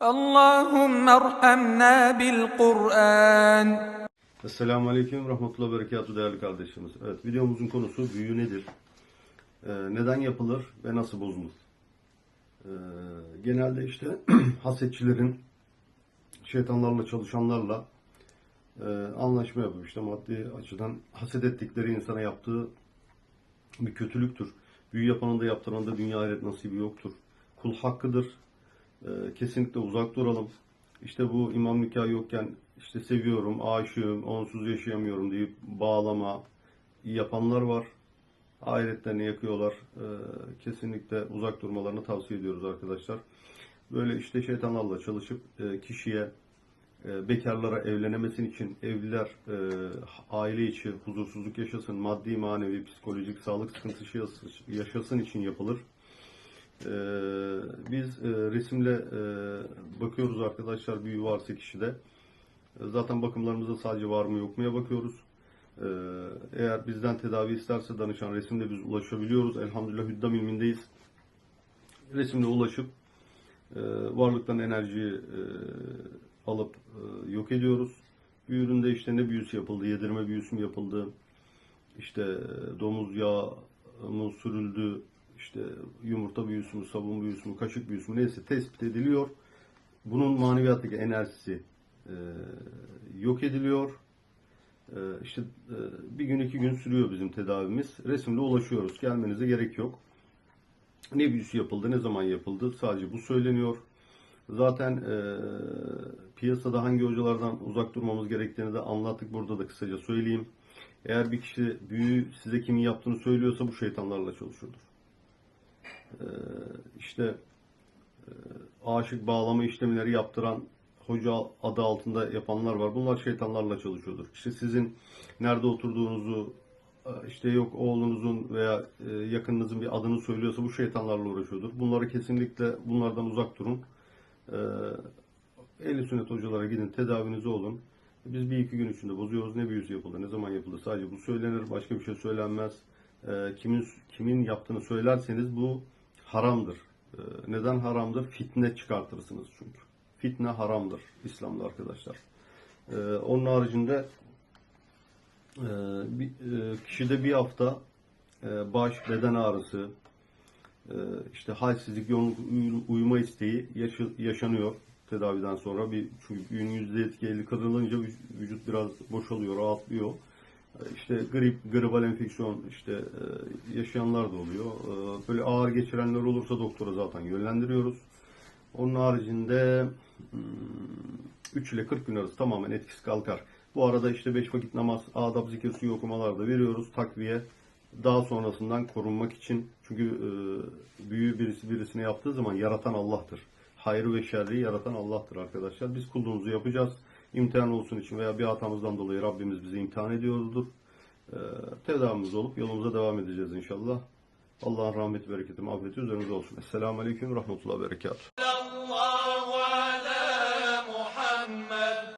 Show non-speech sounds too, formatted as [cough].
Allahümme erhamna bil Kur'an. Esselamu Aleyküm ve Rahmetullah Berekatuhu değerli kardeşimiz. Evet videomuzun konusu büyü nedir? Ee, neden yapılır ve nasıl bozulur? Ee, genelde işte [clears throat] hasetçilerin, şeytanlarla çalışanlarla e, anlaşma yapıp işte maddi açıdan haset ettikleri insana yaptığı bir kötülüktür. Büyü yapanın da yaptıranın da dünya ahiret nasibi yoktur. Kul hakkıdır. Ee, kesinlikle uzak duralım. İşte bu imam nikahı yokken işte seviyorum, aşığım, onsuz yaşayamıyorum deyip bağlama yapanlar var. Ahiretlerini yakıyorlar. Ee, kesinlikle uzak durmalarını tavsiye ediyoruz arkadaşlar. Böyle işte şeytanlarla çalışıp e, kişiye e, bekarlara evlenemesi için evliler e, aile içi huzursuzluk yaşasın, maddi manevi psikolojik sağlık sıkıntısı yaşasın için yapılır. Ee, biz e, resimle e, bakıyoruz arkadaşlar büyü varsa kişide. E, Zaten bakımlarımızda sadece var mı yok muya bakıyoruz. Ee, eğer bizden tedavi isterse danışan resimle biz ulaşabiliyoruz. Elhamdülillah hüddam ilmindeyiz. Resimle ulaşıp e, varlıktan enerjiyi e, alıp e, yok ediyoruz. Büyüründe işte ne büyüsü yapıldı, yedirme büyüsü mü yapıldı, işte e, domuz yağı mı sürüldü, işte yumurta büyüsü mü, sabun büyüsü mü, kaşık büyüsü mü neyse tespit ediliyor. Bunun maneviyattaki enerjisi e, yok ediliyor. E, işte e, bir gün iki gün sürüyor bizim tedavimiz. Resimle ulaşıyoruz. Gelmenize gerek yok. Ne büyüsü yapıldı, ne zaman yapıldı sadece bu söyleniyor. Zaten e, piyasada hangi hocalardan uzak durmamız gerektiğini de anlattık. Burada da kısaca söyleyeyim. Eğer bir kişi büyü size kimin yaptığını söylüyorsa bu şeytanlarla çalışıyordur. Ee, işte e, aşık bağlama işlemleri yaptıran hoca adı altında yapanlar var. Bunlar şeytanlarla çalışıyordur. İşte sizin nerede oturduğunuzu e, işte yok oğlunuzun veya e, yakınınızın bir adını söylüyorsa bu şeytanlarla uğraşıyordur. Bunları kesinlikle bunlardan uzak durun. Ehli sünnet hocalara gidin tedavinizi olun. Biz bir iki gün içinde bozuyoruz. Ne büyüsü yapıldı, ne zaman yapıldı sadece bu söylenir. Başka bir şey söylenmez. Kimin kimin yaptığını söylerseniz bu haramdır. Ee, neden haramdır? Fitne çıkartırsınız çünkü. Fitne haramdır İslam'da arkadaşlar. Ee, onun haricinde e, bir, e, kişide bir hafta e, baş, beden ağrısı, e, işte halsizlik, yoğunluk, uyu- uyuma isteği yaşı- yaşanıyor tedaviden sonra. Bir, çünkü yüzde etki kırılınca vüc- vücut biraz boşalıyor, rahatlıyor. İşte grip, gribal enfeksiyon işte e, yaşayanlar da oluyor. E, Böyle ağır geçirenler olursa doktora zaten yönlendiriyoruz. Onun haricinde 3 ile 40 gün arası tamamen etkisi kalkar. Bu arada işte 5 vakit namaz, adab, zikir, suyu okumalar da veriyoruz. Takviye daha sonrasından korunmak için. Çünkü e, büyü birisi birisine yaptığı zaman yaratan Allah'tır. Hayrı ve şerri yaratan Allah'tır arkadaşlar. Biz kulluğumuzu yapacağız imtihan olsun için veya bir hatamızdan dolayı Rabbimiz bizi imtihan ediyordur. Ee, tedavimiz olup yolumuza devam edeceğiz inşallah. Allah'ın rahmet, bereketi, mağfireti üzerinize olsun. Esselamu Aleyküm ve Rahmetullah ve Berekatuhu.